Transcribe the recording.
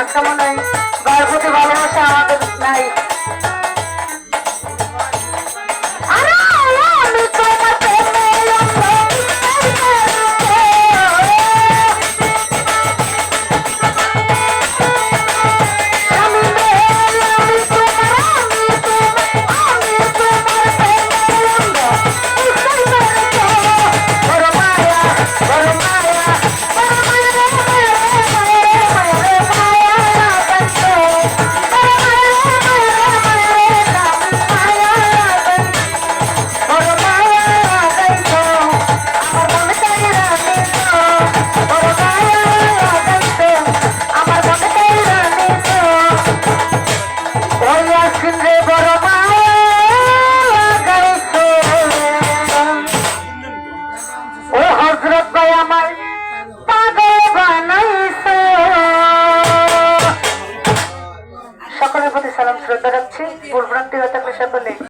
আচ্ছা, কেমন